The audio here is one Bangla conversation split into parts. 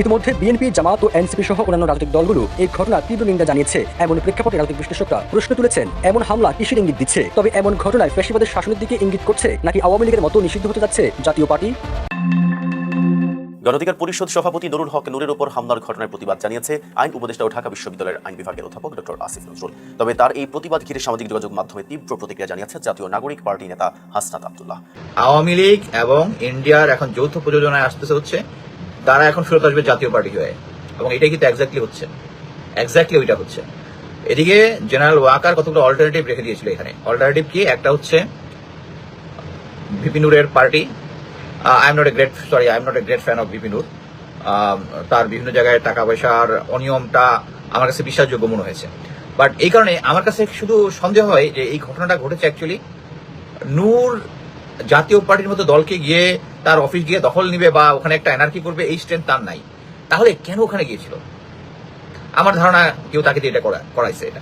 ইতিমধ্যে বিএনপি জামাত ও এনসিপি সহ অন্যান্য রাজনৈতিক দলগুলো এই ঘটনার তীব্র নিন্দা জানিয়েছে। এমন প্রেক্ষাপটে রাজনৈতিক বিশ্লেষকরা প্রশ্ন তুলেছেন এমন হামলা কিসের ইঙ্গিত দিচ্ছে? তবে এমন ঘটনায় ফ্যাসিবাদের শাসনের দিকে ইঙ্গিত করছে নাকি আওয়ামী লীগের মতো নিষিদ্ধ হতে যাচ্ছে জাতীয় পার্টি? গণধিকার পরিষদ সভাপতি নুরুল হক নূরের উপর হামলার ঘটনার প্রতিবাদ জানিয়েছে আইন উপদেষ্টা ও ঢাকা বিশ্ববিদ্যালয়ের আইন বিভাগের অধ্যাপক ডক্টর আসিফ নজরুল। তবে তার এই প্রতিবাদ ঘিরে সামাজিক যোগাযোগ মাধ্যমে তীব্র প্রতিক্রিয়া জানিয়েছে জাতীয় নাগরিক পার্টি নেতা হাসনাত আবদুল্লাহ। আওয়ামী লীগ এবং ইন্ডিয়ার এখন যৌথ প্রযোজনায় আসতেছে হচ্ছে তারা এখন ফেরত আসবে জাতীয় পার্টি হয়ে। এবং এটাই কিন্তু এক্স্যাক্টলি হচ্ছে। এক্স্যাক্টলি ওইটা হচ্ছে। এদিকে জেনারেল ওয়াকার কতগুলো অল্টারনেটিভ রেখে দিয়েছিল এখানে। অল্টারনেটিভ কি? একটা হচ্ছে বিপিনুরের party. I am not a great sorry I am not a great fan of বিপিনুর তার বিভিন্ন জায়গায় টাকা পয়সার অনিয়মটা আমার কাছে বিশ্বাসযোগ্য মনে হয়েছে। বাট এই কারণে আমার কাছে শুধু সন্দেহ হয় যে এই ঘটনাটা ঘটেছে অ্যাকচুয়ালি নূর জাতীয় পার্টির মতো দলকে গিয়ে তার অফিস গিয়ে দখল নিবে বা ওখানে একটা এনার্কি করবে, এই স্ট্রেন্থ তার নাই। তাহলে কেন ওখানে গিয়েছিল? আমার ধারণা কেউ তাকে দিয়ে এটা করাইছে এটা।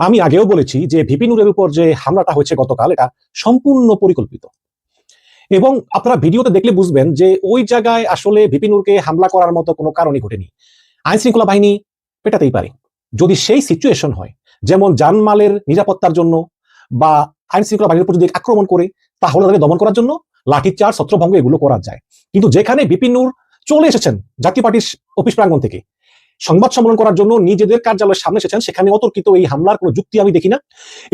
আমি আগেও বলেছি যে ভিপি নুরের উপর যে হামলাটা হয়েছে গতকাল, এটা সম্পূর্ণ পরিকল্পিত। এবং আপনারা ভিডিওতে দেখলে বুঝবেন যে ওই জায়গায় আসলে ভিপি নুরকে হামলা করার মতো কোনো কারণই ঘটেনি। আইন শৃঙ্খলা বাহিনী পেটাতেই পারে। যদি সেই সিচুয়েশন হয়, যেমন জানমালের নিরাপত্তার জন্য বা আইন শৃঙ্খলা বাহিনীর উপর যদি আক্রমণ করে তাহলে তাকে দমন করার জন্য লাঠিচার্জ ছত্রভঙ্গ এগুলো করা যায়। কিন্তু যেখানে বিপিন নূর চলে এসেছেন জাতীয় পার্টির অফিস প্রাঙ্গন থেকে, সংবাদ সম্মেলন করার জন্য নিজেদের কার্যালয়ের সামনে এসেছেন, সেখানে অতর্কিত এই হামলার কোনো যুক্তি আমি দেখি না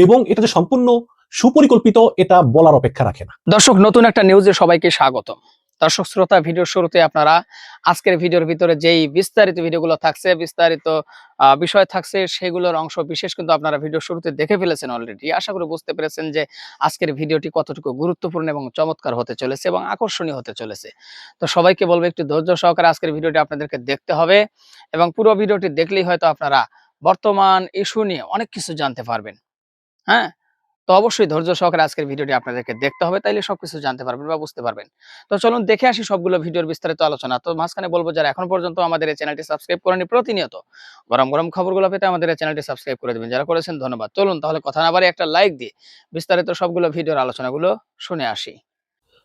এবং এটা যে সম্পূর্ণ সুপরিকল্পিত এটা বলার অপেক্ষা রাখে না। দর্শক, নতুন একটা নিউজে সবাইকে স্বাগত দর্শক শ্রোতা ভিডিওর শুরুতে আপনারা আজকের ভিডিওর ভিতরে যেই বিস্তারিত ভিডিওগুলো থাকছে, বিস্তারিত বিষয় থাকছে, সেগুলোর অংশ বিশেষ কিন্তু আপনারা ভিডিও শুরুতে দেখে ফেলেছেন অলরেডি আশা করি বুঝতে পেরেছেন যে আজকের ভিডিওটি কতটুকু গুরুত্বপূর্ণ এবং চমৎকার হতে চলেছে এবং আকর্ষণীয় হতে চলেছে। তো সবাইকে বলব, একটু ধৈর্য সহকারে আজকের ভিডিওটি আপনাদেরকে দেখতে হবে এবং পুরো ভিডিওটি দেখলেই হয়তো আপনারা বর্তমান ইস্যু নিয়ে অনেক কিছু জানতে পারবেন। হ্যাঁ? তো অবশ্যই ধৈর্য সহকারে আজকের ভিডিওটি আপনাদেরকে দেখতে হবে, তাইলে সবকিছু জানতে পারবেন বা বুঝতে পারবেন। তো চলুন দেখে আসি সবগুলো ভিডিওর বিস্তারিত আলোচনা। তো মাঝখানে বলব যারা এখন পর্যন্ত আমাদের এই চ্যানেলটি সাবস্ক্রাইব করেনি, প্রতিনিয়ত গরম গরম খবরগুলো পেতে আমাদের এই চ্যানেলটি সাবস্ক্রাইব করে দেবেন। যারা করেছেন, ধন্যবাদ। চলুন তাহলে কথা না বাড়ি একটা লাইক দিয়ে বিস্তারিত সবগুলো ভিডিওর আলোচনাগুলো শুনে আসি।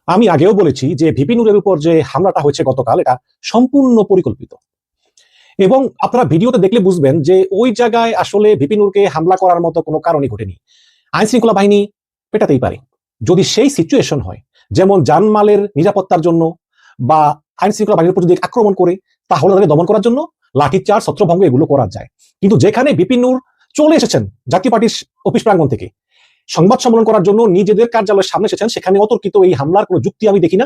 আমি আগেও বলেছি যে ভিপিনুরের উপর যে হামলাটা হয়েছে গতকাল, এটা সম্পূর্ণ পরিকল্পিত। এবং আপনারা ভিডিওতে দেখলে বুঝবেন যে ওই জায়গায় আসলে ভিপিনুরকে হামলা করার মতো কোনো কারণই ঘটেনি। আইন শৃঙ্খলা বাহিনী পেটাতেই পারে। যদি সেই সিচুয়েশন হয়, যেমন জানমালের নিরাপত্তার জন্য বা আইন শৃঙ্খলা বাহিনীর উপর যদি আক্রমণ করে, তাহলে তাদের দমন করার জন্য লাঠিচার্জ, ছত্রভঙ্গ এগুলো করা যায়। কিন্তু যেখানে বিপিন নূর চলে এসেছেন জাতীয় পার্টির অফিস প্রাঙ্গণ থেকে, সংবাদ সম্মেলন করার জন্য নিজেদের কার্যালয়ের সামনে এসেছেন, সেখানে অতর্কিত এই হামলার কোনো যুক্তি আমি দেখি না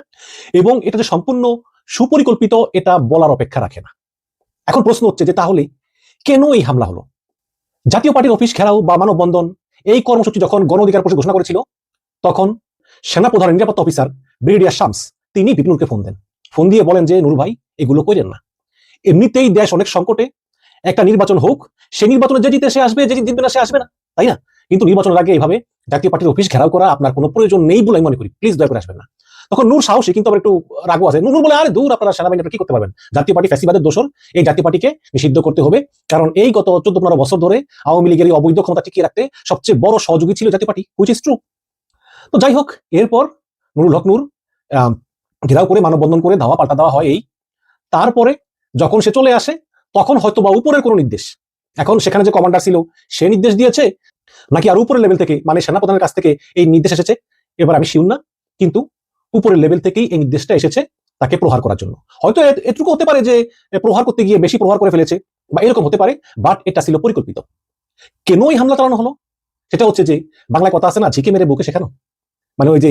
এবং এটা যে সম্পূর্ণ সুপরিকল্পিত এটা বলার অপেক্ষা রাখে না। এখন প্রশ্ন হচ্ছে যে তাহলে কেন এই হামলা হলো? জাতীয় পার্টির অফিস ঘেরাও বা মানববন্ধন এই কর্মসূচি যখন গণ অধিকার পরিষদ ঘোষণা করেছিল, তখন সেনাপ্রধান, নিরাপত্তা অফিসার ব্রিগেডিয়ার শামস, তিনি বিপিনুরকে ফোন দেন। ফোন দিয়ে বলেন যে নুর ভাই, এগুলো করেন না। এমনিতেই দেশ অনেক সংকটে। একটা নির্বাচন হোক সে নির্বাচনে যে জিতে সে আসবে, যে জিতবে না সে আসবে না, তাই না? কিন্তু নির্বাচনের আগে এইভাবে জাতীয় পার্টির অফিস ঘেরাও করা আপনার কোনো প্রয়োজন নেই বলে আমি মনে করি। প্লিজ দয়া করে আসবেন না। তখন নূর সাহসী কিন্তু আবার একটু রাগও আছে। নূর বলে, আরে দূর, আপনারা সেনাবাহিনী কি করতে পারবেন? জাতীয় পার্টি ফ্যাসিবাদের দোষর এই জাতীয় পার্টিকে নিষিদ্ধ করতে হবে। কারণ এই গত চোদ্দ, পনেরো বছর ধরে আওয়ামী লীগের অবৈধ ক্ষমতা টিকিয়ে রাখতে সবচেয়ে বড় সহযোগী ছিল জাতীয় পার্টি হুইচ ইজ ট্রু তো যাই হোক, এরপর নুরুল হক নূর ঘেরাও করে, মানববন্ধন করে, ধাওয়া পাল্টা দেওয়া হয় এই। তারপরে যখন সে চলে আসে, তখন হয়তো বা উপরের কোনো নির্দেশ। এখন সেখানে যে কমান্ডার ছিল, সে নির্দেশ দিয়েছে, নাকি আর উপরের লেভেল থেকে মানে সেনাপ্রধানের কাছ থেকে এই নির্দেশ এসেছে? এবার আমি শিউন না, কিন্তু উপরের লেভেল থেকেই এই নির্দেশটা এসেছে তাকে প্রহার করার জন্য। হয়তো এটুকু হতে পারে যে প্রহার করতে গিয়ে বেশি প্রহার করে ফেলেছে, বা এরকম হতে পারে বাট এটা ছিল পরিকল্পিত। কেন এই হামলা চালানো হলো? সেটা হচ্ছে যে, বাংলায় কথা আছে না, ঝিকে মেরে বুকে শেখানো? মানে ওই যে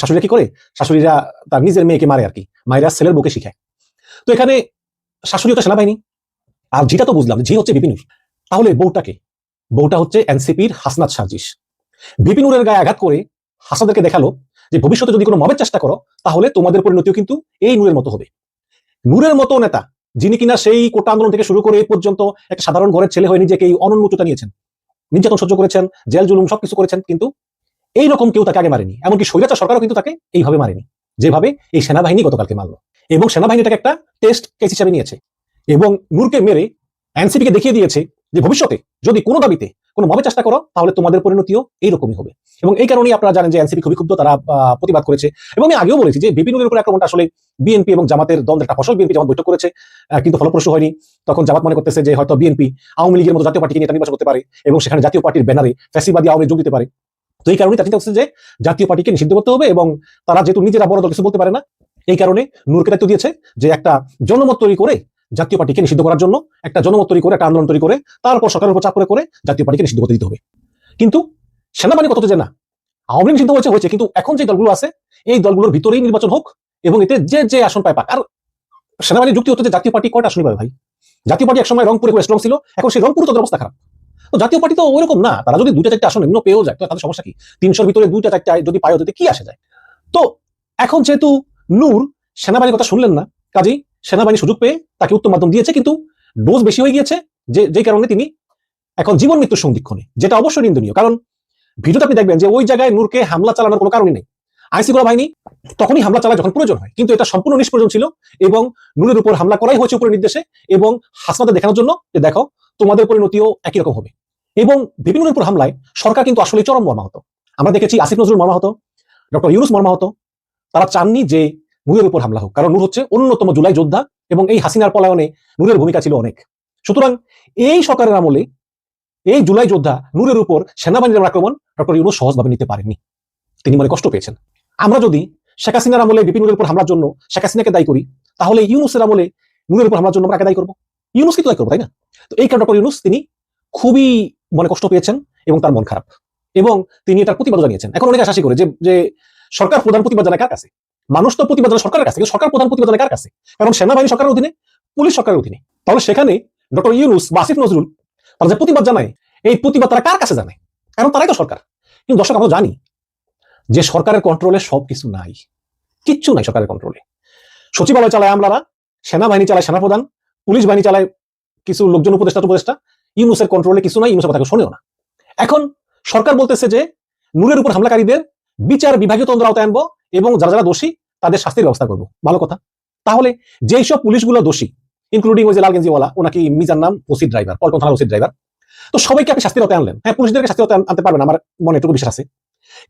শাশুড়িরা কি করে? শাশুড়িরা তার নিজের মেয়েকে মারে আর কি, মায়েরা ছেলের বুকে শিখায়। তো এখানে শাশুড়ি তো সেনাবাহিনী, আর ঝিটা তো বুঝলাম, ঝি হচ্ছে বিপিনুর। তাহলে বউটাকে? বউটা হচ্ছে এনসিপির হাসনাত সাজিস বিপিনুরের গায়ে আঘাত করে হাসাদেরকে দেখাল যে ভবিষ্যতে যদি কোনো মবের চেষ্টা করো, তাহলে তোমাদের পরিণতিও কিন্তু এই নূরের মতো হবে। নূরের মতো নেতা, যিনি কিনা সেই কোটা আন্দোলন থেকে শুরু করে এই পর্যন্ত একটা সাধারণ ঘরের ছেলে হয়ে নিজেকে এই অনন্যতা নিয়েছেন। নির্যাতন সহ্য করেছেন, জেল, জুলুম সবকিছু করেছেন, কিন্তু এই রকম কেউ তাকে আগে মারেনি। এমনকি স্বৈরাচার সরকারও কিন্তু তাকে এইভাবে মারেনি, যেভাবে এই সেনাবাহিনী গতকালকে মারলো। এবং সেনাবাহিনীটাকে একটা টেস্ট কেস হিসাবে নিয়েছে। এবং নূরকে মেরে এনসিপি কে দেখিয়ে দিয়েছে যে ভবিষ্যতে যদি কোনো দাবিতে কোনো মবে চেষ্টা করো, তাহলে তোমাদের পরিণতিও এইরকমই হবে। এবং এই কারণেই আপনারা জানেন যে এনসিপি খুবই ক্ষুব্ধ, তারা প্রতিবাদ করেছে। এবং আমি আগেও বলেছি যে বিপিনুরের উপর আক্রমণটা আসলে বিএনপি এবং জামাতের দ্বন্দ্বের একটা ফসল। বিএনপি যেমন বৈঠক করেছে কিন্তু ফলপ্রসূ হয়নি। তখন জামাত মনে করতেছে যে হয়তো বিএনপি আওয়ামী লীগের মতো জাতীয় পার্টিকে নিয়ে নির্বাচন করতে পারে এবং সেখানে জাতীয় পার্টির ব্যানারে ফ্যাসিবাদী আওয়ামী যোগ দিতে পারে। তো এই কারণে তারা চিন্তা যে জাতীয় পার্টিকে নিষিদ্ধ করতে হবে এবং তারা যেহেতু নিজেরা বড় দল, কিছু বলতে পারে না। এই কারণে নূরকে দায়িত্ব দিয়েছে যে একটা জনমত তৈরি করে জাতীয় পার্টিকে নিষিদ্ধ করার জন্য একটা জনমত তৈরি করে, একটা আন্দোলন তৈরি করে তারপর সরকারের উপর চাপ করে করে জাতীয় পার্টিকে নিষিদ্ধ করতে দিতে হবে। কিন্তু সেনাবাহিনী কত যে না, আওয়ামী লীগ নিষিদ্ধ হয়েছে হয়েছে, কিন্তু এখন যে দলগুলো আছে, এই দলগুলোর ভিতরেই নির্বাচন হোক এবং এতে যে যে আসন পায়, পাক। আর সেনাবাহিনীর যুক্তি হতো যে জাতীয় পার্টি কয়টা আসনই পাবে ভাই? জাতীয় পার্টি একসময় রংপুরে করে স্ট্রং ছিল, এখন সেই রংপুর তাদের অবস্থা খারাপ। তো জাতীয় পার্টি তো ওইরকম না, তারা যদি দুইটা চারটা আসন নিম্ন পেয়েও যায়, তো তাদের সমস্যা কি? তিনশোর ভিতরে দুইটা চারটা যদি পায়ও দিতে কি আসে যায়? তো এখন যেহেতু নূর, সেনাবাহিনীর কথা শুনলেন না, কাজেই সেনাবাহিনী সুযোগ পেয়ে তাকে উত্তম মাধ্যম দিয়েছে, কিন্তু ডোজ বেশি হয়ে গিয়েছে, যে যে কারণে তিনি এখন জীবন মৃত্যুর সন্ধিক্ষণে, যেটা অবশ্যই নিন্দনীয়। কারণ ভিডিওতে আপনি দেখবেন যে, ওই জায়গায় নূরকে হামলা চালানোর কোনো কারণই নেই। আইনশৃঙ্খলা বাহিনী তখনই হামলা চালায় যখন প্রয়োজন হয়, কিন্তু এটা সম্পূর্ণ নিষ্প্রয়োজন ছিল এবং নূরের উপর হামলা করাই হয়েছে উপরের নির্দেশে এবং হাসনাতে দেখানোর জন্য যে, দেখো, তোমাদের পরিণতিও একই রকম হবে। এবং বিভিন্ন উপর হামলায় সরকার কিন্তু আসলে চরম মর্মাহত। আমরা দেখেছি আসিফ নজরুল মর্মাহত, ডক্টর ইউনুস মর্মাহত, তারা চাননি যে নূরের উপর হামলা হোক। কারণ নূর হচ্ছে অন্যতম জুলাই যোদ্ধা এবং এই হাসিনার পলায়নে নূরের ভূমিকা ছিল অনেক। সুতরাং এই সরকারের আমলে এই জুলাই যোদ্ধা নূরের উপর সেনাবাহিনীর আক্রমণ ডক্টর ইউনুস সহজভাবে নিতে পারেননি। তিনি মনে কষ্ট পেয়েছেন। আমরা যদি শেখ হাসিনার আমলে বিপিনুরের উপর হামলার জন্য শেখ হাসিনাকে দায়ী করি, তাহলে ইউনুসের আমলে নূরের উপর হামলার জন্য আমরা দায়ী করব? ইউনুসকে তো দায়ী করব, তাই না? তো এই কারণে ডক্টর ইউনুস তিনি খুবই মনে কষ্ট পেয়েছেন এবং তার মন খারাপ। এবং তিনি এটার প্রতিবাদ জানিয়েছেন। এখন অনেকে আশাসি করে যে সরকার প্রধান প্রতিবাদ জানায় কার কাছে? মানুষ তো প্রতিবাদ সরকারের কাছে সরকার প্রধান প্রতিবাদ কার কাছে? কারণ সেনাবাহিনী সরকারের অধীনে, পুলিশ সরকারের অধীনে। তাহলে সেখানে ডক্টর ইউনুস বা আসিফ নজরুল, তারা যে প্রতিবাদ জানায়, এই প্রতিবাদ তারা কার কাছে জানায়? কারণ তারাই তো সরকার। কিন্তু দর্শক, আমরা জানি যে সরকারের কন্ট্রোলে সব কিছু নাই। কিচ্ছু নাই সরকারের কন্ট্রোলে সচিবালয় চালায় আমলারা, সেনাবাহিনী চালায় সেনাপ্রধান, পুলিশ বাহিনী চালায় কিছু লোকজন উপদেষ্টা উপদেষ্টা। ইউনুসের কন্ট্রোলে কিছু নাই, ইউনুসের কথা শোনেও না। এখন সরকার বলতেছে যে, নূরের উপর হামলাকারীদের বিচার বিভাগীয় তন্ত্র আওতায় আনব। এবং যারা যারা দোষী, তাদের শাস্তির ব্যবস্থা করব। ভালো কথা? তাহলে যেই সব পুলিশগুলো দোষী ইনক্লুডিং ওই যে লাল ওনাকে মিজার নাম ওসি ড্রাইভার, পল্টন থানার ওসি ড্রাইভার। তো সবাইকে আপনি শাস্তির আওতায় আনলেন। হ্যাঁ পুলিশদেরকে শাস্তির আওতায় আনতে পারবেন, আমার মনে একটু বিশ্বাস আছে।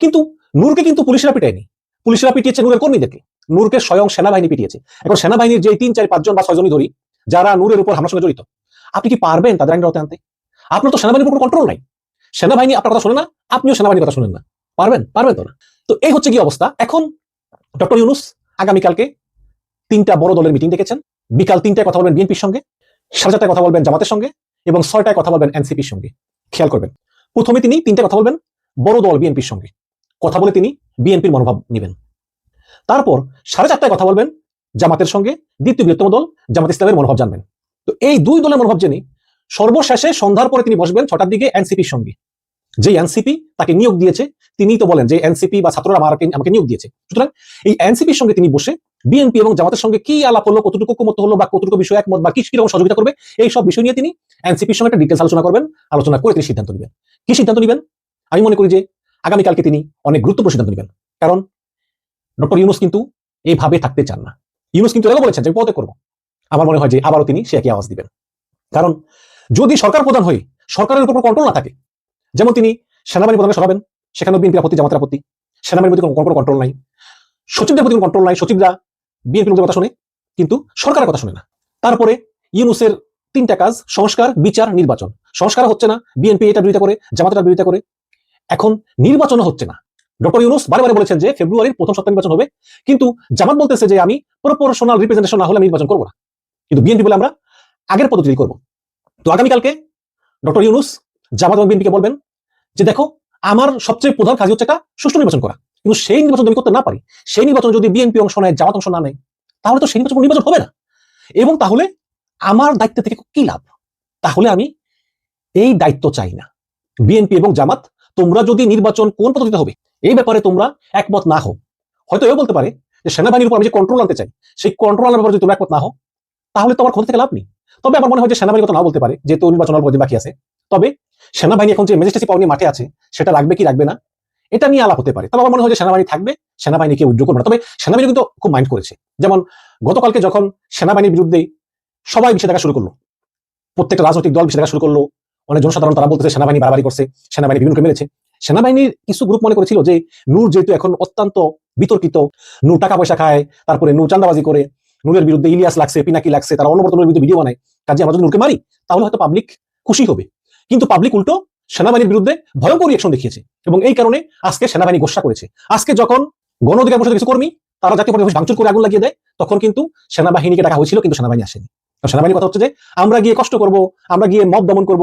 কিন্তু নূরকে কিন্তু পুলিশরা পিটায়নি। পুলিশরা পিটিয়েছে নূরের কর্মীদেরকে। নূরকে স্বয়ং সেনাবাহিনী পিটিয়েছে। এখন সেনাবাহিনীর যে তিন, চার, পাঁচজন বা ছয়জনই ধরি যারা নূরের উপর হামলার সঙ্গে জড়িত, আপনি কি পারবেন তাদের আইনের আওতায় আনতে? আপনার তো সেনাবাহিনীর উপর কন্ট্রোল নাই। সেনাবাহিনী আপনার কথা শোনে না, আপনিও সেনাবাহিনীর কথা শোনেন না। পারবেন? পারবেন তো না? তো এই হচ্ছে কি অবস্থা। এখন ডক্টর ইউনুস আগামীকালকে তিনটা বড় দলের মিটিং ডেকেছেন বিকাল তিনটায় কথা বলবেন বিএনপির সঙ্গে, সাড়ে চারটায় কথা বলবেন জামাতের সঙ্গে এবং ছয়টায় কথা বলবেন এনসিপির সঙ্গে। খেয়াল করবেন। প্রথমে তিনি তিনটা কথা বলবেন, বড় দল বিএনপির সঙ্গে। কথা বলে তিনি বিএনপির মনোভাব নেবেন। তারপর সাড়ে চারটায় কথা বলবেন জামাতের সঙ্গে, দ্বিতীয় বৃহত্তম দল জামাত ইসলামের মনোভাব জানবেন। তো এই দুই দলের মনোভাব জেনে সর্বশেষে সন্ধ্যার পরে তিনি বসবেন ছটার দিকে এনসিপির সঙ্গে। যে এনসিপি তাকে নিয়োগ দিয়েছে, তিনি তো বলেন যে এনসিপি বা ছাত্ররা আমাকে আমাকে নিয়োগ দিয়েছে। সুতরাং এই এনসিপির সঙ্গে তিনি বসে বিএনপি এবং জামাতের সঙ্গে কি আলাপ হলো, কতটুকু ঐকমত্য হলো বা কতটুকু বিষয় একমত বা কি কীরকম সহযোগিতা করবে, এই সব বিষয় নিয়ে তিনি এনসিপির সঙ্গে একটা ডিটেলস আলোচনা করবেন, আলোচনা করে তিনি সিদ্ধান্ত নেবেন। কি সিদ্ধান্ত নেবেন? আমি মনে করি যে আগামীকালকে তিনি অনেক গুরুত্বপূর্ণ সিদ্ধান্ত নেবেন। কারণ ডক্টর ইউনুস কিন্তু এইভাবে থাকতে চান না। ইউনুস কিন্তু এটাও বলেছেন যে পদে করব। আমার মনে হয় যে আবারও তিনি সে একই আওয়াজ দিবেন। কারণ যদি সরকার প্রধান হয়ে সরকারের উপর কন্ট্রোল না থাকে যেমন তিনি সেনাবাহিনী প্রধানকে সরাবেন, সেখানেও বিএনপির আপত্তি, জামাতের আপত্তি। সেনাবাহিনীর প্রতি কোনো কোনো কন্ট্রোল নাই। সচিবদের প্রতি কোনো কন্ট্রোল নাই, সচিবরা বিএনপির কথা শুনে, কিন্তু সরকারের কথা শুনে না। তারপরে ইউনুসের তিনটা কাজ, সংস্কার, বিচার, নির্বাচন। সংস্কার হচ্ছে না, বিএনপি এটা বিরোধিতা করে, জামাত এটা বিরোধিতা করে। এখন নির্বাচনও হচ্ছে না। ডক্টর ইউনুস বারে বলেছেন যে ফেব্রুয়ারির প্রথম সপ্তাহে নির্বাচন হবে, কিন্তু জামাত বলতেছে যে আমি প্রপোর্শনাল রিপ্রেজেন্টেশন না হলে আমি নির্বাচন করব না। কিন্তু বিএনপি বলে আমরা আগের পদ্ধতি করব। তো আগামীকালকে ডক্টর ইউনুস জামাত এবং বিএনপিকে বলবেন যে দেখো, আমার সবচেয়ে প্রধান কাজ হচ্ছে একটা সুষ্ঠু নির্বাচন করা। কিন্তু সেই নির্বাচন যদি করতে না পারি, সেই নির্বাচন যদি বিএনপি অংশ নেয়, জামাত অংশ না নেয়, তাহলে তো সেই নির্বাচন নির্বাচন হবে না। এবং তাহলে আমার দায়িত্ব থেকে কি লাভ? তাহলে আমি এই দায়িত্ব চাই না। বিএনপি এবং জামাত, তোমরা যদি নির্বাচন কোন পদ্ধতিতে হবে, এই ব্যাপারে তোমরা একমত না হও। হয়তো এও বলতে পারে যে সেনাবাহিনীর উপর আমি যে কন্ট্রোল আনতে চাই, সেই কন্ট্রোল আনার ব্যাপারে যদি তোমরা একমত না হও, তাহলে তোমার ক্ষমতা থেকে লাভ নেই। তবে আমার মনে হয় যে সেনাবাহিনীর কথা না বলতে পারে, যেহেতু নির্বাচন অল্প বাকি আছে। তবে সেনাবাহিনী এখন যে ম্যাজিস্ট্রেসি পাওয়া নিয়ে মাঠে আছে, সেটা রাখবে কি রাখবে না, এটা নিয়ে আলাপ হতে পারে। তবে আমার মনে হয় যে সেনাবাহিনী থাকবে, সেনাবাহিনীকে উদ্যোগ করবে না। তবে সেনাবাহিনী কিন্তু খুব মাইন্ড করেছে। যেমন গতকালকে যখন সেনাবাহিনীর বিরুদ্ধে সবাই বিষয় দেখা শুরু করল, প্রত্যেকটা রাজনৈতিক দল বিষয় দেখা শুরু করল, অনেক জনসাধারণ তারা বলতেছে সেনাবাহিনী বাড়াবাড়ি করছে, সেনাবাহিনী বিভিন্নকে মেরেছে। সেনাবাহিনীর কিছু গ্রুপ মনে করেছিল যে নূর যেহেতু এখন অত্যন্ত বিতর্কিত, নূর টাকা পয়সা খায়, তারপরে নূর চান্দাবাজি করে, নূরের বিরুদ্ধে ইলিয়াস লাগছে, পিনাকি লাগছে, তারা অনবরত নূরের বিরুদ্ধে ভিডিও বানায়, কাজে আমরা যদি নূরকে মারি, তাহলে হয়তো পাবলিক খুশি হবে। কিন্তু পাবলিক উল্টো সেনাবাহিনীর বিরুদ্ধে ভয়ঙ্কর রিয়েকশন দেখিয়েছে এবং এই কারণে আজকে সেনাবাহিনী গোসা করেছে। আজকে যখন গণ অধিকার পরিষদের কিছু কর্মী, তারা জাতীয় পরিবেশ ভাঙচুর করে আগুন লাগিয়ে দেয়, তখন কিন্তু সেনাবাহিনীকে ডাকা হয়েছিল, কিন্তু সেনাবাহিনী আসেনি। সেনাবাহিনীর কথা হচ্ছে যে, আমরা গিয়ে কষ্ট করব, আমরা গিয়ে মব দমন করব,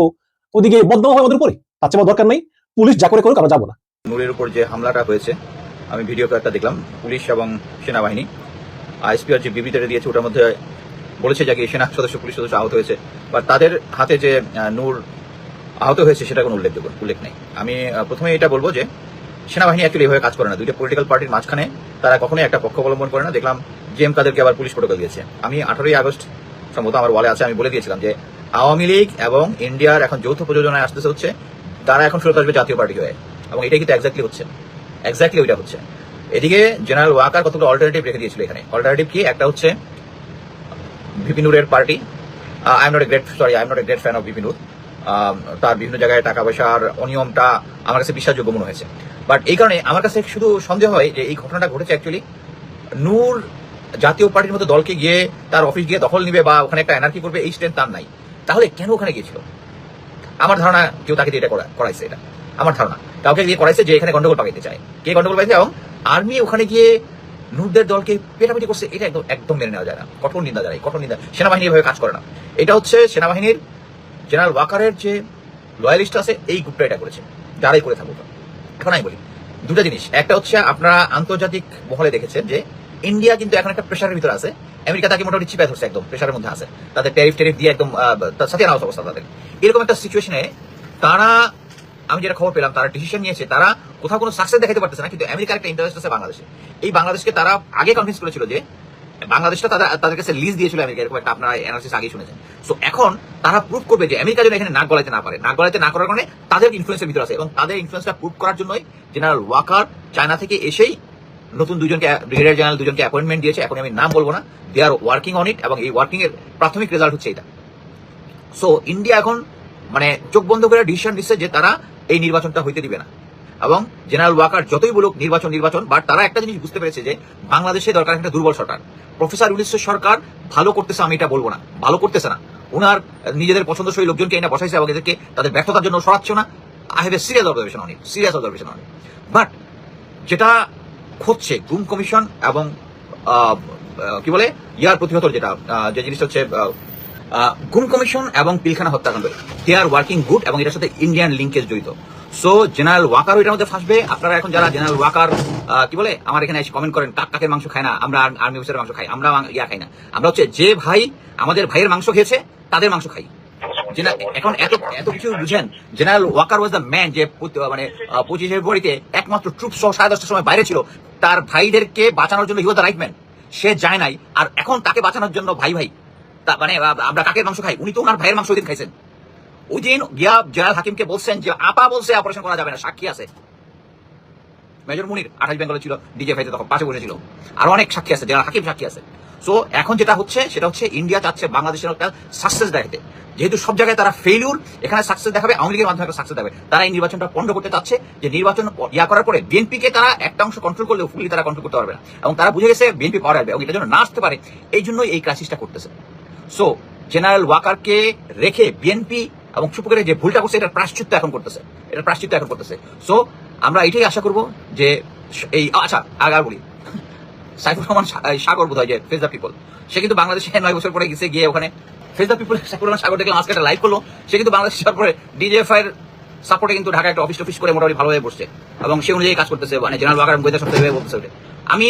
ওদিকে বদনাম হয় আমাদের উপরে। তার চেয়ে দরকার নেই, পুলিশ যা করে করুক, আমরা যাব না। নূরের উপর যে হামলাটা হয়েছে, আমি ভিডিও কয়েকটা দেখলাম। পুলিশ এবং সেনাবাহিনী আইএসপিআর যে বিবৃতিটা দিয়েছে, ওটার মধ্যে বলেছে যে সেনা সদস্য, পুলিশ সদস্য আহত হয়েছে। বা তাদের হাতে যে নূর আহত হয়েছে সেটা কোনো উল্লেখ উল্লেখ নেই। আমি প্রথমে এটা বলব যে, সেনাবাহিনী অ্যাকচুয়ালি এভাবে কাজ করে না। দুইটা পলিটিক্যাল পার্টির মাঝখানে তারা কখনোই একটা পক্ষ অবলম্বন করে না। দেখলাম জেএম কাদেরকে আবার পুলিশ প্রোটোকল দিয়েছে। আমি আঠারোই আগস্ট, সম্ভবত আমার ওয়ালে আছে, আমি বলে দিয়েছিলাম যে, আওয়ামী লীগ এবং ইন্ডিয়ার এখন যৌথ প্রযোজনায় আসতেছে হচ্ছে, তারা এখন ফেরত আসবে জাতীয় পার্টি হয়ে। এবং এটাই কিন্তু এক্স্যাক্টলি হচ্ছে। এক্স্যাক্টলি ওইটা হচ্ছে। এদিকে জেনারেল ওয়াকার কতগুলো অল্টারনেটিভ রেখে দিয়েছিল এখানে। অল্টারনেটিভ কি? একটা হচ্ছে ভিপিনুরের party I am not a great sorry I am not a great fan of ভিপিনুর। তার বিভিন্ন জায়গায় টাকা পয়সার অনিয়মটা আমার কাছে বিশ্বাসযোগ্য মনে হয়েছে। বাট এই কারণে আমার কাছে শুধু সন্দেহ হয় যে এই ঘটনাটা ঘটেছে অ্যাকচুয়ালি নূর জাতীয় পার্টির মতো দলকে গিয়ে তার অফিস গিয়ে দখল নিবে বা ওখানে একটা এনার্কি করবে, এই স্ট্রেন্থ তার নাই। তাহলে কেন ওখানে গিয়েছিল? আমার ধারণা কেউ তাকে দিয়ে এটা করা- করাইছে এটা। আমার ধারণা। কাউকে দিয়ে করাইছে যে এখানে গন্ডগোল পাকাইতে চায়। কে গন্ডগোল পাইছে এবং আর্মি ওখানে গিয়ে নূরদের দলকে পেটাপিটি করছে, এটা একদম একদম মেনে নেওয়া যায় না। কঠোর নিন্দা যায় কঠোর নিন্দা সেনাবাহিনী এভাবে কাজ করে না। এটা হচ্ছে সেনাবাহিনীর জেনারেল ওয়াকারের যে লয়ালিস্ট আছে, এই গ্রুপটা এটা করেছে। যারাই করে থাকুক। এখন আমি বলি, দুটা জিনিস। একটা হচ্ছে আপনারা আন্তর্জাতিক মহলে দেখেছেন যে ইন্ডিয়া কিন্তু এখন একটা প্রেশারের ভিতরে আছে। আমেরিকা তাকে মোটামুটি চিপায় ধরছে একদম প্রেশারের মধ্যে আছে। তাদের ট্যারিফ ট্যারিফ দিয়ে একদম সাথে আনাউন্স অবস্থা তাদের। এরকম একটা সিচুয়েশনে তারা, আমি যেটা খবর পেলাম, তারা ডিসিশন নিয়েছে। তারা কোথাও কোনো সাকসেস দেখাতে পারতেছে না, কিন্তু আমেরিকার একটা ইন্টারেস্ট আছে বাংলাদেশে। এই বাংলাদেশকে তারা আগে কনভিন্স করেছিল যে বাংলাদেশটা তাদের তাদের কাছে লিজ দিয়েছিল আমেরিকা, এরকম একটা আপনারা এনালিসিস আগে শুনেছেন। সো এখন তারা প্রুভ করবে যে আমেরিকা যেন এখানে নাক গলাইতে না পারে। নাক গলাইতে না করার কারণে তাদের ইনফ্লুয়েন্সের ভিতরে আছে এবং তাদের ইনফ্লুয়েন্সটা প্রুভ করার জন্যই জেনারেল ওয়াকার চায়না থেকে এসেই নতুন দুজনকে ব্রিগেডিয়ার জেনারেল দুজনকে অ্যাপয়েন্টমেন্ট দিয়েছে। এখন আমি নাম বলব না। দে আর ওয়ার্কিং অন ইট এবং এই ওয়ার্কিং এর প্রাথমিক রেজাল্ট হচ্ছে এটা। সো ইন্ডিয়া এখন মানে চোখ বন্ধ করে ডিসিশন নিচ্ছে যে তারা এই নির্বাচনটা হইতে দিবে না। এবং জেনারেল ওয়াকার যতই বলুক নির্বাচন নির্বাচন বাট তারা একটা জিনিস বুঝতে পেরেছে যে বাংলাদেশে দরকার একটা দুর্বল সরকার। প্রফেসর ইউনিসের সরকার ভালো করতেছে, আমি এটা বলব না। ভালো করতেছে না। ওনার নিজেদের পছন্দসই লোকজনকে এনে বসাইছে এবং এদেরকে তাদের ব্যর্থতার জন্য সরাচ্ছে না। I have a serious observation অনেক সিরিয়াস অবজারভেশন অনেক বাট যেটা খুঁজছে গুম কমিশন এবং কি বলে, ইয়ার প্রতিহত যেটা যে জিনিসটা হচ্ছে গুম কমিশন এবং পিলখানা হত্যাকাণ্ড। দে আর ওয়ার্কিং গুড এবং এটার সাথে ইন্ডিয়ান লিঙ্কেজ জড়িত। সো জেনারেল ওয়াকার এটার মধ্যে ফাঁসবে। আপনারা এখন যারা জেনারেল ওয়াকার কি বলে, আমার এখানে এসে কমেন্ট করেন, কাক কাকের মাংস খায় না, আমরা আর্মি অফিসারের মাংস খাই, আমরা ইয়া খাই না। আমরা হচ্ছে যে ভাই, আমাদের ভাইয়ের মাংস খেয়েছে, তাদের মাংস খাই। এখন এত এত কিছু বুঝেন General Walker was the man যে মানে পঁচিশে ফেব্রুয়ারিতে একমাত্র ট্রুপ সহ সাড়ে দশটার সময় বাইরে ছিল। তার ভাইদেরকে বাঁচানোর জন্য হিও দ্য রাইট ম্যান সে যায় নাই, আর এখন তাকে বাঁচানোর জন্য ভাই ভাই মানে আমরা কাকের মাংস খাই, উনি তো ওনার ভাইয়ের মাংস ওই দিন খাইছেন। ওই দিন গিয়া জেনারেল হাকিমকে বলছেন যে আপা বলছে অপারেশন করা যাবে না, সাক্ষী আছে। মেজর মুনির আঠাশ বেঙ্গলে ছিল, ডিজে ফাইতে তখন পাশে বসেছিল। আরও অনেক সাক্ষী আছে জেনারেল হাকিম সাক্ষী আছে। সো এখন যেটা হচ্ছে, সেটা হচ্ছে ইন্ডিয়া চাচ্ছে বাংলাদেশের একটা সাকসেস দেখাতে। যেহেতু সব জায়গায় তারা ফেলিউর এখানে সাকসেস দেখাবে, আওয়ামী লীগের মাধ্যমে সাকসেস দেখাবে। তারা এই নির্বাচনটা পণ্ড করতে চাচ্ছে, যে নির্বাচন ইয়া করার পরে বিএনপিকে তারা একটা অংশ কন্ট্রোল করলেও ফুলি তারা কন্ট্রোল করতে পারবে না। এবং তারা বুঝে গেছে, বিএনপি পাওয়ার আসবে, এবং এটার জন্য না আসতে পারে, এই জন্যই এই ক্রাইসিসটা করতেছে। সো জেনারেল ওয়াকারকে রেখে বিএনপি এবং সুপুকের যে ভুলটা করছে, এটার প্রাশ্চিত্য এখন করতেছে। এটার প্রাশ্চিত্য এখন করতেছে। সো আমরা এটাই আশা করব যে এই আচ্ছা আগে আর বলি। সাইফুর রহমান সাগর বোধ হয় যে ফেস দ্য পিপল সে কিন্তু বাংলাদেশে নয় বছর পরে গেছে, গিয়ে ওখানে face the people Saifur Rahman Sagar দেখলাম আজকে একটা লাইভ করল। সে কিন্তু বাংলাদেশ যাওয়ার পরে ডিজিএফআই এর সাপোর্টে কিন্তু ঢাকা একটা অফিস টফিস করে মোটামুটি ভালোভাবে বসছে। এবং সে অনুযায়ী কাজ করতেছে মানে জেনারেল ওয়াকার গোয়েন্দা সপ্তাহে বলতেছে ওটা। আমি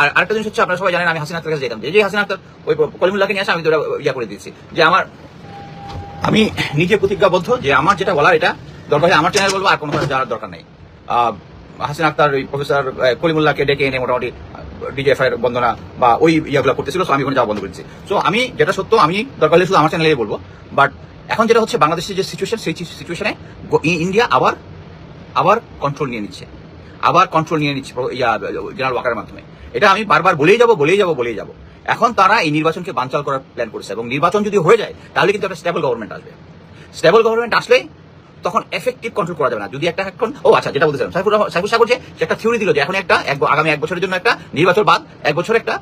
আর আরেকটা জিনিস হচ্ছে, আপনারা সবাই জানেন, আমি হাসিনা আক্তার কাছে যেতাম। যে হাসিনা আক্তার ওই কলিমুল্লাহকে নিয়ে আসে, আমি তো ইয়া করে দিয়েছি। যে আমার আমি নিজে প্রতিজ্ঞাবদ্ধ যে আমার যেটা বলার এটা দরকার আমার চ্যানেল বলব, আর কোনো জানার দরকার নেই। হাসিন আক্তার, ওই প্রফেসর কলিমুল্লাহকে ডেকে এনে মোটামুটি ডিজিএফআই এর বন্দনা বা ওই ইয়াগুলো করতেছিল আমি ওখানে যাওয়া বন্ধ করেছি। সো আমি যেটা সত্য, আমি দরকার হলে শুধু আমার চ্যানেলে বলব। বাট এখন যেটা হচ্ছে, বাংলাদেশের যে সিচুয়েশন সেই সিচুয়েশনে ইন্ডিয়া আবার আবার কন্ট্রোল নিয়ে নিচ্ছে। আবার কন্ট্রোল নিয়ে নিচ্ছে জেনারেল ওয়াকারের মাধ্যমে। এটা আমি বারবার বলেই যাব বলেই যাব বলেই যাব। এখন তারা এই নির্বাচনকে বানচাল করার প্ল্যান করেছে এবং নির্বাচন যদি হয়ে যায়, তাহলে কিন্তু একটা স্টেবল গভর্নমেন্ট আসবে। স্টেবল গভর্নমেন্ট আসলে তখন এফেক্টিভ কন্ট্রোল করা যাবে না। যদি একটা এখন, ও আচ্ছা যেটা বলতেছিলাম সাইফুর সাইফুর সাগর যে একটা থিওরি দিল যে এখন একটা আগামী এক বছরের জন্য একটা নির্বাচন বাদ এক বছর একটা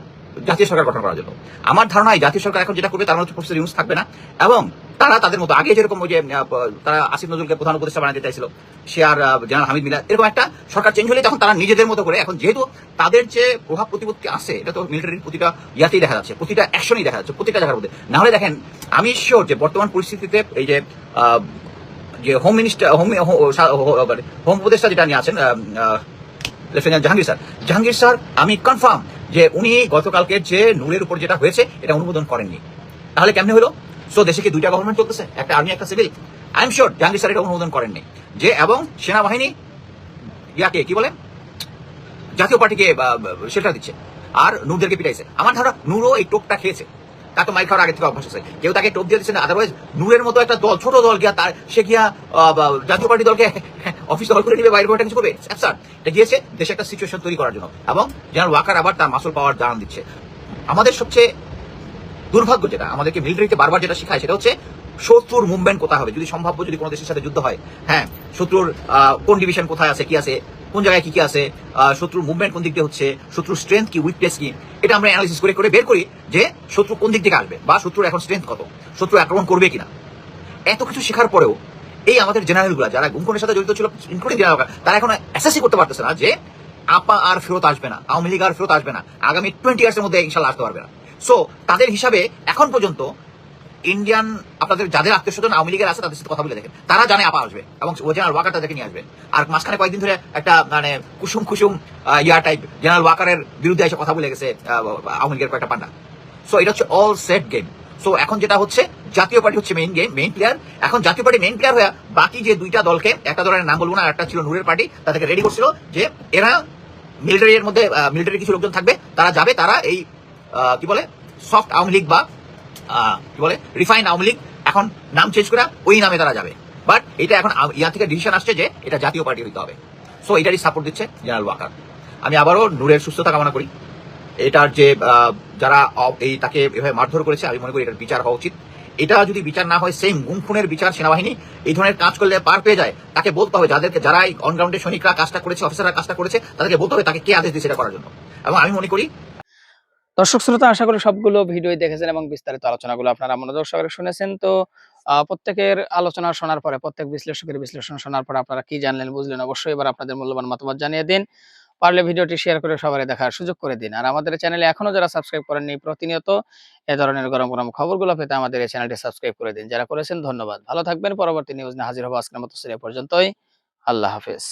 জাতীয় সরকার গঠন করার জন্য। আমার ধারণা এই জাতীয় সরকার এখন যেটা করবে তার মধ্যে প্রফেসর ইউনুস থাকবে না, এবং তারা তাদের মতো আগে যেরকম ওই যে তারা আসিফ নজরুলকে প্রধান উপদেষ্টা বানাতে চাইছিল, সে আর জেনারেল হামিদ মিলা এরকম একটা সরকার চেঞ্জ হলে তখন তারা নিজেদের মতো করে, এখন যেহেতু তাদের যে প্রভাব প্রতিপত্তি আছে, এটা তো মিলিটারির প্রতিটা ইয়াতেই দেখা যাচ্ছে, প্রতিটা অ্যাকশনই দেখা যাচ্ছে, প্রতিটা জায়গার মধ্যে। না হলে দেখেন, আমি শিওর যে বর্তমান পরিস্থিতিতে এই যে যে হোম মিনিস্টার হোম হোম উপদেষ্টা যেটা নিয়ে আছেন lieutenant Jahangir sir Jahangir sir, আমি কনফার্ম যে উনি গতকালকে যে নূরের উপর যেটা হয়েছে, এটা অনুমোদন করেননি। তাহলে কেমনে হলো? সো দেশে কি দুইটা গভর্নমেন্ট চলতেছে? একটা আর্মি একটা civil I am sure Jahangir sir এটা অনুমোদন করেননি। যে এবং সেনাবাহিনী ইয়াকে কি বলে? জাতীয় পার্টিকে সেটা দিচ্ছে। আর নূরদেরকে পিটাইছে। আমার ধারণা নূরও এই টোপটা খেয়েছে। তার তো মাইক খাওয়ার আগে থেকে অভ্যাস আছে। কেউ তাকে টোপ দিয়ে দিচ্ছে না। আদারওয়াইজ নূরের মতো একটা দল, ছোট দল গিয়া তার, সে গিয়া জাতীয় পার্টি দলকে অফিস দল করে নিবে, বাইরে করে কিছু করবে? এটা গিয়েছে, দেশে একটা সিচুয়েশন তৈরি করার জন্য। এবং জেনারেল ওয়াকার আবার তার মাসল পাওয়ার জানান দিচ্ছে। আমাদের সবচেয়ে দুর্ভাগ্য যেটা, আমাদেরকে মিলিটারিতে বারবার যেটা শেখায়, সেটা হচ্ছে শত্রুর মুভমেন্ট কোথায় হবে? যদি সম্ভাব্য যদি কোনো দেশের সাথে যুদ্ধ হয় হ্যাঁ শত্রুর কোন ডিভিশন কোথায় আছে, কি আছে, কোন জায়গায় কি কি আছে শত্রুর মুভমেন্ট কোন দিক দিয়ে হচ্ছে, শত্রুর স্ট্রেংথ কি উইকনেস কি, এটা আমরা অ্যানালিসিস করে করে বের করি যে শত্রু কোন দিক থেকে আসবে, বা শত্রুর এখন স্ট্রেংথ কত, শত্রু আক্রমণ করবে কিনা। এত কিছু শেখার পরেও এই আমাদের জেনারেলগুলো যারা গুমখনের সাথে জড়িত ছিল ইনক্লুডিং জেনারেল তারা এখন অ্যাসেসই করতে পারতেছে না যে আপা আর ফেরত আসবে না, আওয়ামী লীগ আর ফেরত আসবে না, আগামী টোয়েন্টি ইয়ার্সের মধ্যে ইনশাল্লাহ আসতে পারবে না। সো তাদের হিসাবে এখন পর্যন্ত ইন্ডিয়ান আপনাদের যাদের আত্মীয় স্বজন আওয়ামী লীগের আছে, তাদের সাথে কথা বলে দেখেন। তারা জানে আপা আসবে এবং ও জেনারেল ওয়াকার তাদেরকে নিয়ে আসবে। আর মাঝখানে কয়েকদিন ধরে একটা মানে কুসুম কুসুম ইয়া টাইপ জেনারেল ওয়াকারের বিরুদ্ধে এসে কথা বলে গেছে আওয়ামী লীগের কয়েকটা পান্ডা। সো এটা হচ্ছে অল সেট গেম সো এখন যেটা হচ্ছে, জাতীয় পার্টি হচ্ছে মেইন গেম মেইন প্লেয়ার এখন জাতীয় পার্টি মেইন প্লেয়ার হয়ে বাকি যে দুইটা দলকে, একটা দলের নাম বলব না একটা ছিল নূরের পার্টি, তাদেরকে রেডি করছিল যে এরা মিলিটারি এর মধ্যে মিলিটারি কিছু লোকজন থাকবে, তারা যাবে, তারা এই কি বলে সফট আওয়ামী লীগ বা কি বলে রিফাইন আওয়ামী লীগ, এখন নাম চেঞ্জ করে ওই নামে তারা যাবে। বাট এটা এখন ইয়া থেকে ডিসিশন আসছে যে এটা জাতীয় পার্টি হইতে হবে। সো এটারই সাপোর্ট দিচ্ছে জেনারেল ওয়াকার। আমি আবারও নূরের সুস্থতা কামনা করি। এটার যে যারা এই তাকে এভাবে মারধর করেছে, আমি মনে করি এটার বিচার হওয়া উচিত। এটা যদি বিচার না হয় সেম গুম খুনের বিচার সেনাবাহিনী এই ধরনের কাজ করলে পার পেয়ে যায়। তাকে বলতে হবে, যাদেরকে যারা অনগ্রাউন্ডে সৈনিকরা কাজটা করেছে অফিসাররা কাজটা করেছে, তাদেরকে বলতে হবে তাকে কে আদেশ দিয়েছে এটা করার জন্য। এবং আমি মনে করি দর্শক শ্রোতা, আশা করি সবগুলো ভিডিও দেখেছেন এবং বিস্তারিত আলোচনাগুলো আপনারা মনোযোগ সহকারে শুনেছেন। তো প্রত্যেকের আলোচনা শোনার পরে, প্রত্যেক বিশ্লেষকের বিশ্লেষণ শোনার পরে আপনারা কি জানলেন, বুঝলেন, অবশ্যই এবার আপনাদের মূল্যবান মতামত জানিয়ে দিন। পারলে ভিডিওটি শেয়ার করে সবাই দেখার সুযোগ করে দিন। আর আমাদের চ্যানেলে এখনও যারা সাবস্ক্রাইব করেননি, প্রতিনিয়ত এ ধরনের গরম গরম খবরগুলো পেতে আমাদের এই চ্যানেলটি সাবস্ক্রাইব করে দিন। যারা করেছেন, ধন্যবাদ। ভালো থাকবেন, পরবর্তী নিউজ নিয়ে হাজির হব আজকের মতো সিরিয়া পর্যন্তই। আল্লাহ হাফেজ।